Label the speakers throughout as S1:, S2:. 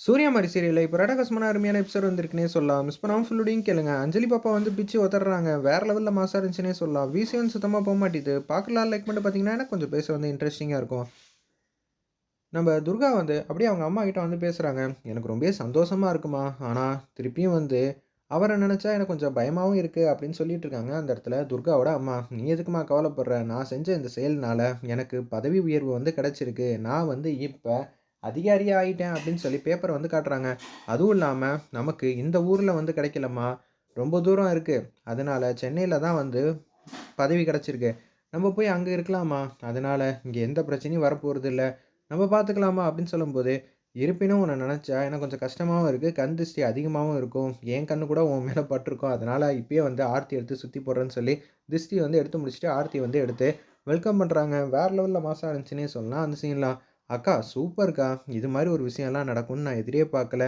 S1: சூர்யா மாதிரி சீரியலில் இப்போ ரடகசமான அருமையான எபிசோட் வந்திருக்குனே சொல்லலாம். மிஸ் பண்ணாமல் ஃபுல்லுடையும் கேளுங்க. அஞ்சலி பாப்பா வந்து பிச்சு ஒத்துறாங்க வேற லெவலில் மாசா இருந்துச்சுனே சொல்லலாம். விசிஎன் சுத்தமாக போக மாட்டேது. பார்க்கலாம் லைக் மட்டும் பார்த்தீங்கன்னா எனக்கு கொஞ்சம் பேச வந்து இன்ட்ரெஸ்டிங்காக இருக்கும். நம்ம துர்கா வந்து அப்படியே அவங்க அம்மா கிட்ட வந்து பேசுகிறாங்க எனக்கு ரொம்ப சந்தோஷமாக இருக்குமா? ஆனால் திருப்பியும் வந்து அவரை நினச்சா எனக்கு கொஞ்சம் பயமாகவும் இருக்குது அப்படின்னு சொல்லிட்டு இருக்காங்க அந்த இடத்துல துர்காவோட அம்மா. நீ எதுக்குமா கவலைப்படுற? நான் செஞ்ச இந்த செயல்னால எனக்கு பதவி உயர்வு வந்து கிடச்சிருக்கு. நான் வந்து இப்போ அதிகாரியாக ஆகிட்டேன் அப்படின்னு சொல்லி பேப்பரை வந்து காட்டுறாங்க. அதுவும் இல்லாமல் நமக்கு இந்த ஊரில் வந்து கிடைக்கலம்மா. ரொம்ப தூரம் இருக்குது அதனால் சென்னையில் தான் வந்து பதவி கிடச்சிருக்கு. நம்ம போய் அங்கே இருக்கலாமா? அதனால் இங்கே எந்த பிரச்சனையும் வரப்போகிறது இல்லை. நம்ம பார்த்துக்கலாமா அப்படின்னு சொல்லும்போது இருப்பினும் உன்னை நினச்சா எனக்கு கொஞ்சம் கஷ்டமாகவும் இருக்குது கண் திருஷ்டி அதிகமாகவும் இருக்கும். என் கண்ணு கூட உன் மேலே பட்டிருக்கும். அதனால் இப்பயே வந்து ஆர்த்தி எடுத்து சுற்றி போடுறேன்னு சொல்லி திருஷ்டி வந்து எடுத்து முடிச்சுட்டு ஆர்த்தி வந்து எடுத்து வெல்கம் பண்ணுறாங்க வேறு லெவலில் மாதம் இருந்துச்சுன்னே சொல்லலாம். அந்த சீன்லாம் அக்கா சூப்பர்க்கா. இது மாதிரி ஒரு விஷயம்லாம் நடக்கும்னு நான் எதிரே பார்க்கல.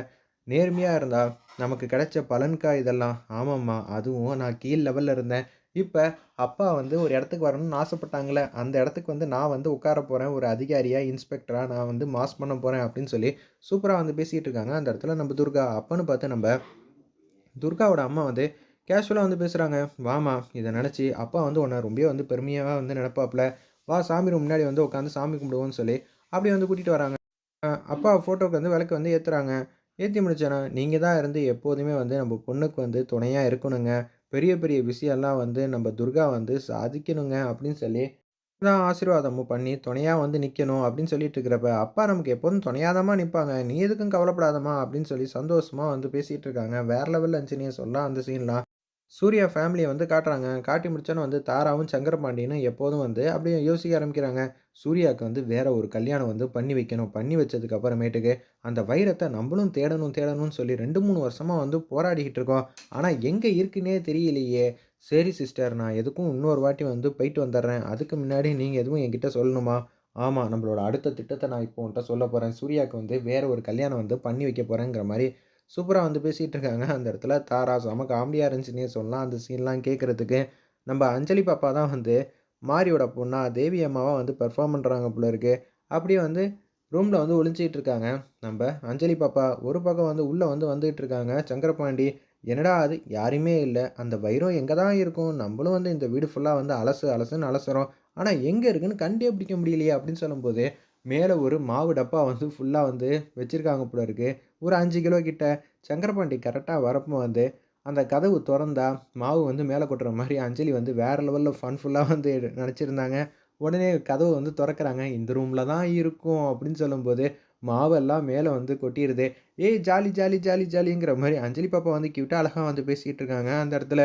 S1: நேர்மையாக இருந்தா நமக்கு கிடைச்ச பலன்கா இதெல்லாம்? ஆமாம்மா. அதுவும் நான் கீழ் லெவலில் இருந்தேன். இப்போ அப்பா வந்து ஒரு இடத்துக்கு வரணும்னு ஆசைப்பட்டாங்களே அந்த இடத்துக்கு வந்து நான் வந்து உட்கார போகிறேன் ஒரு அதிகாரியாக இன்ஸ்பெக்டராக நான் வந்து மாஸ் பண்ண போகிறேன் அப்படின்னு சொல்லி சூப்பராக வந்து பேசிகிட்டு இருக்காங்க. அந்த இடத்துல நம்ம துர்கா அப்பன்னு பார்த்து நம்ம துர்காவோட அம்மா வந்து கேஷுவலாக வந்து பேசுகிறாங்க வாமா இதை நினச்சி அப்பா வந்து உன்னை ரொம்ப வந்து பெருமையாக வந்து நினப்பாப்புல வா சாமி முன்னாடி வந்து உட்காந்து சாமி கும்பிடுவோன்னு சொல்லி அப்படி வந்து கூட்டிகிட்டு வராங்க. அப்பா ஃபோட்டோவுக்கு வந்து விளக்கு வந்து ஏற்றுறாங்க ஏற்றி முடிச்சேன்னா நீங்கள் தான் இருந்து எப்போதுமே வந்து நம்ம பொண்ணுக்கு வந்து துணையாக இருக்கணுங்க. பெரிய பெரிய விஷயம்லாம் வந்து நம்ம துர்கா வந்து சாதிக்கணுங்க அப்படின்னு சொல்லி தான் ஆசீர்வாதமும் பண்ணி துணையாக வந்து நிற்கணும் அப்படின்னு சொல்லிட்டு இருக்கிறப்ப அப்பா நமக்கு எப்போதும் துணையாதமாக நிற்பாங்க நீ எதுக்கும் கவலைப்படாதமா அப்படின்னு சொல்லி சந்தோஷமாக வந்து பேசிகிட்டு இருக்காங்க. வேறு லெவலில் இருந்துச்சுன்னே சொல்லலாம் அந்த சீன்லாம் சூர்யா ஃபேமிலியை வந்து காட்டுறாங்க. காட்டி முடிச்சோன்னு வந்து தாராவும் சங்கரபாண்டியனும் எப்போதும் வந்து அப்படியே யோசிக்க ஆரம்பிக்கிறாங்க. சூர்யாவுக்கு வந்து வேற ஒரு கல்யாணம் வந்து பண்ணி வைக்கணும். பண்ணி வச்சதுக்கு அப்புறமேட்டுக்கு அந்த வைரத்தை நம்மளும் தேடணும் தேடணும்னு சொல்லி ரெண்டு மூணு வருஷமாக வந்து போராடிக்கிட்டு இருக்கோம். ஆனால் எங்கே இருக்குன்னே தெரியலையே. சரி சிஸ்டர் நான் எதுக்கும் இன்னொரு வாட்டி வந்து போயிட்டு வந்துடுறேன். அதுக்கு முன்னாடி நீங்கள் எதுவும் என்கிட்ட சொல்லணுமா? ஆமாம் நம்மளோட அடுத்த திட்டத்தை நான் இப்போ உன்ட்ட சொல்ல போகிறேன் சூர்யாவுக்கு வந்து வேற ஒரு கல்யாணம் வந்து பண்ணி வைக்க போகிறேங்கிற மாதிரி சூப்பராக வந்து பேசிகிட்டு இருக்காங்க. அந்த இடத்துல தாரா செம காமெடியாக இருந்துச்சுன்னே சொல்லலாம். அந்த சீன்லாம் கேட்குறதுக்கு நம்ம அஞ்சலி பாப்பா தான் வந்து மாரியோட பொண்ணா தேவி அம்மாவாக வந்து பெர்ஃபார்ம் பண்ணுறாங்க போல இருக்கு. அப்படியே வந்து ரூமில் வந்து ஒளிஞ்சிக்கிட்டு இருக்காங்க. நம்ம அஞ்சலி பாப்பா ஒரு பக்கம் வந்து உள்ளே வந்து வந்துகிட்டு இருக்காங்க. சங்கரபாண்டி என்னடா அது? யாருமே இல்லை. அந்த வைரம் எங்கே தான் இருக்கும்? நம்மளும் வந்து இந்த வீடு ஃபுல்லாக வந்து அலசு அலசுன்னு அலசுறோம். ஆனால் எங்கே இருக்குன்னு கண்டே பிடிக்க முடியலையே அப்படின்னு சொல்லும்போது மேலே ஒரு மாவு டப்பா வந்து ஃபுல்லாக வந்து வச்சுருக்காங்க போல இருக்குது ஒரு அஞ்சு கிலோ கிட்ட சங்கரபாண்டி கரெக்டாக வரப்போ வந்து அந்த கதவு திறந்தா மாவு வந்து மேலே கொட்டுற மாதிரி அஞ்சலி வந்து வேறு லெவலில் ஃபன்ஃபுல்லாக வந்து நினச்சிருந்தாங்க உடனே கதவு வந்து திறக்கிறாங்க. இந்த ரூமில் தான் இருக்கும் அப்படின்னு சொல்லும்போது மாவெல்லாம் மேலே வந்து கொட்டிடுது ஏய் ஜாலி ஜாலி ஜாலி ஜாலிங்கிற மாதிரி அஞ்சலி பாப்பா வந்து கியூட்டாக அழகாக வந்து பேசிக்கிட்டு இருக்காங்க. அந்த இடத்துல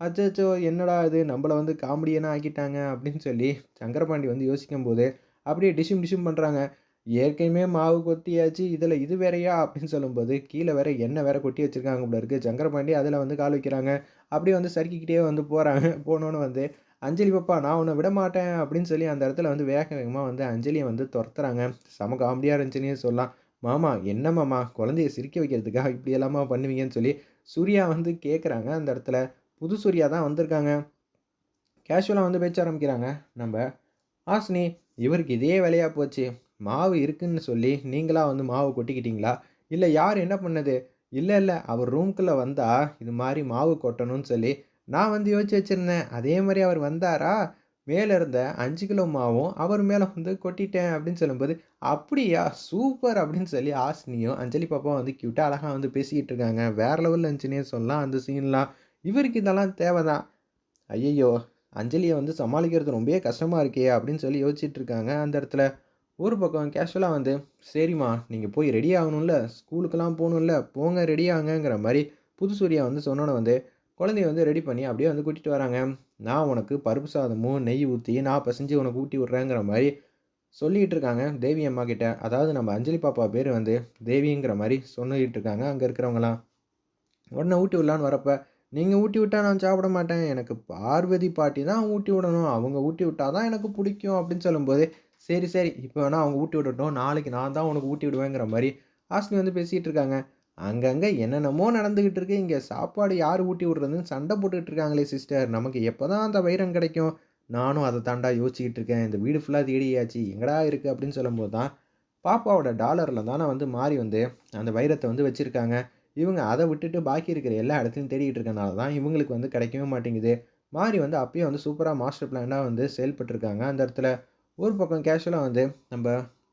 S1: அச்சோ என்னடா இது? நம்மளை வந்து காமெடியனாக ஆக்கிட்டாங்க அப்படின்னு சொல்லி சங்கரபாண்டி வந்து யோசிக்கும்போது அப்படியே டிஷும் டிஷும் பண்ணுறாங்க ஏற்கனவே மாவு கொத்தியாச்சு இதில் இது வேறையா? அப்படின்னு சொல்லும்போது கீழே வேற எண்ணெய் வேற கொட்டி வச்சுருக்காங்க போல இருக்குது சங்கரபாண்டி அதில் வந்து கால் வைக்கிறாங்க. அப்படியே வந்து சறுக்கிக்கிட்டே வந்து போகிறாங்க போனோன்னு வந்து அஞ்சலி பாப்பா நான் உன்னை விட மாட்டேன் அப்படின்னு சொல்லி அந்த இடத்துல வந்து வேக வேகமாக வந்து அஞ்சலியை வந்து துரத்துறாங்க. செம காமெடியாக இருந்துச்சுன்னே சொல்லலாம். மாமா என்ன மாமா? குழந்தைய சிரிக்க வைக்கிறதுக்காக இப்படி எல்லாமா பண்ணுவீங்கன்னு சொல்லி சூர்யா வந்து கேட்குறாங்க அந்த இடத்துல. புது சூர்யா தான் வந்திருக்காங்க. கேஷுவலாக வந்து பேச்ச ஆரம்பிக்கிறாங்க. நம்ம ஆஸ்னி இவருக்கு இதே வேலையாக போச்சு. மாவு இருக்குன்னு சொல்லி நீங்களாக வந்து மாவு கொட்டிக்கிட்டீங்களா? இல்லை யார் என்ன பண்ணது? இல்லை இல்லை அவர் ரூம்குள்ளே வந்தால் இது மாதிரி மாவு கொட்டணும்னு சொல்லி நான் வந்து யோசிச்சு வச்சுருந்தேன். அதே மாதிரி அவர் வந்தாரா? மேலே இருந்த அஞ்சு கிலோ மாவும் அவர் மேலே வந்து கொட்டிட்டேன் அப்படின்னு சொல்லும்போது அப்படியா? சூப்பர் அப்படின்னு சொல்லி ஆசினியும் அஞ்சலி பாப்பா வந்து க்யூட்டாக அழகாக வந்து பேசிக்கிட்டு இருக்காங்க. வேறு லெவலில் இருந்துச்சுன்னே சொல்லலாம் அந்த சீன்லாம் இவருக்கு இதெல்லாம் தேவைதான். ஐயையோ அஞ்சலியை வந்து சமாளிக்கிறது ரொம்பவே கஷ்டமாக இருக்கே அப்படின்னு சொல்லி யோசிச்சுட்டு இருக்காங்க. அந்த இடத்துல ஒரு பக்கம் கேஷுவலாக வந்து சரிம்மா நீங்கள் போய் ரெடி ஆகணும்ல ஸ்கூலுக்கெல்லாம் போகணும்ல போங்க ரெடி ஆகுங்கிற மாதிரி புது சூர்யா வந்து சொன்னோன்னே வந்து குழந்தைய வந்து ரெடி பண்ணி அப்படியே வந்து கூட்டிகிட்டு வராங்க. நான் உனக்கு பருப்பு சாதமும் நெய் ஊற்றி நான் பசஞ்சு உனக்கு ஊட்டி விட்றேங்கிற மாதிரி சொல்லிகிட்டு இருக்காங்க தேவி அம்மா கிட்ட. அதாவது நம்ம அஞ்சலி பாப்பா பேர் வந்து தேவிங்கிற மாதிரி சொல்லிகிட்டு இருக்காங்க அங்கே இருக்கிறவங்களாம் உடனே ஊட்டி விடலான்னு வரப்போ நீங்கள் ஊட்டி விட்டால் நான் சாப்பிட மாட்டேன். எனக்கு பார்வதி பாட்டி தான் ஊட்டி விடணும். அவங்க ஊட்டி விட்டால் தான் எனக்கு பிடிக்கும் அப்படின்னு சொல்லும்போது சரி சரி இப்போ வேணால் அவங்க ஊட்டி விடட்டும். நாளைக்கு நான் தான் உனக்கு ஊட்டி விடுவேங்கிற மாதிரி ஹாஸ்னி வந்து பேசிகிட்டு இருக்காங்க. அங்கங்கே என்னென்னமோ நடந்துக்கிட்டு இருக்கு. இங்கே சாப்பாடு யார் ஊட்டி விடுறதுன்னு சண்டை போட்டுக்கிட்டு இருக்காங்களே சிஸ்டர் நமக்கு எப்போ தான் அந்த வைரம் கிடைக்கும்? நானும் அதை தாண்டா யோசிச்சுக்கிட்டு இருக்கேன். இந்த வீடு ஃபுல்லாக தேடியாச்சு. எங்கடா இருக்குது அப்படின்னு சொல்லும்போது தான் பாப்பாவோட டாலரில் தானே வந்து மாறி வந்து அந்த வைரத்தை வந்து வச்சுருக்காங்க. இவங்க அதை விட்டுட்டு பாக்கி இருக்கிற எல்லா இடத்துலையும் தேடிக்கிட்டு இருக்கனால தான் இவங்களுக்கு வந்து கிடைக்கவே மாட்டேங்குது. மாறி வந்து அப்பயே வந்து சூப்பராக மாஸ்டர் பிளானாக வந்து செயல்பட்டுருக்காங்க. அந்த இடத்துல ஒரு பக்கம் கேஷுவலாக வந்து நம்ம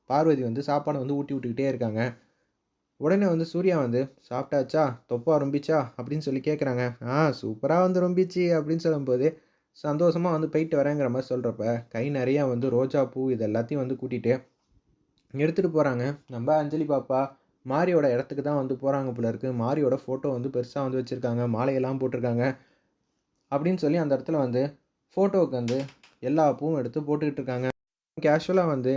S1: பார்வதி வந்து சாப்பாடை வந்து ஊட்டி விட்டுக்கிட்டே இருக்காங்க. உடனே வந்து சூர்யா வந்து சாப்பிட்டாச்சா? தொப்பா ரொம்பிச்சா அப்படின்னு சொல்லி கேட்குறாங்க ஆ சூப்பராக வந்து ரொம்பிச்சு அப்படின்னு சொல்லும்போது சந்தோஷமாக வந்து போயிட்டு வரேங்கிற மாதிரி சொல்கிறப்ப கை நிறையா வந்து ரோஜா பூ இது எல்லாத்தையும் வந்து கூட்டிகிட்டு எடுத்துகிட்டு போகிறாங்க நம்ம அஞ்சலி பாப்பா மாரியோட இடத்துக்கு தான் வந்து போகிறாங்க போல இருக்குது மாரியோட ஃபோட்டோ வந்து பெருசாக வந்து வச்சுருக்காங்க. மாலையெல்லாம் போட்டிருக்காங்க. அப்படின்னு சொல்லி அந்த இடத்துல வந்து ஃபோட்டோவுக்கு வந்து எல்லா பூவும் எடுத்து போட்டுக்கிட்டு இருக்காங்க. கேஷுவலாக வந்து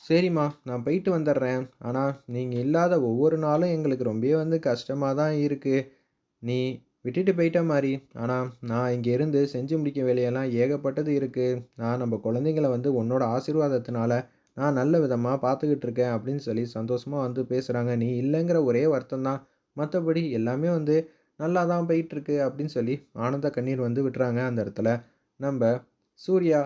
S1: சரிம்மா நான் போயிட்டு வந்துடுறேன். ஆனால் நீங்கள் இல்லாத ஒவ்வொரு நாளும் எங்களுக்கு ரொம்பவே வந்து கஷ்டமாக தான் இருக்குது நீ விட்டுட்டு போயிட்ட மாதிரி ஆனால் நான் இங்கே இருந்து செஞ்சு முடிக்க வேலையெல்லாம் ஏகப்பட்டது இருக்குது நான் நம்ம குழந்தைங்கள வந்து உன்னோட ஆசீர்வாதத்தினால நான் நல்ல விதமாக பார்த்துக்கிட்டு இருக்கேன் அப்படின்னு சொல்லி சந்தோஷமாக வந்து பேசுகிறாங்க நீ இல்லைங்கிற ஒரே வருத்தம் தான். மற்றபடி எல்லாமே வந்து நல்லா தான் போயிட்டுருக்கு அப்படின்னு சொல்லி ஆனந்த கண்ணீர் வந்து விட்டுறாங்க அந்த இடத்துல. நம்ம சூர்யா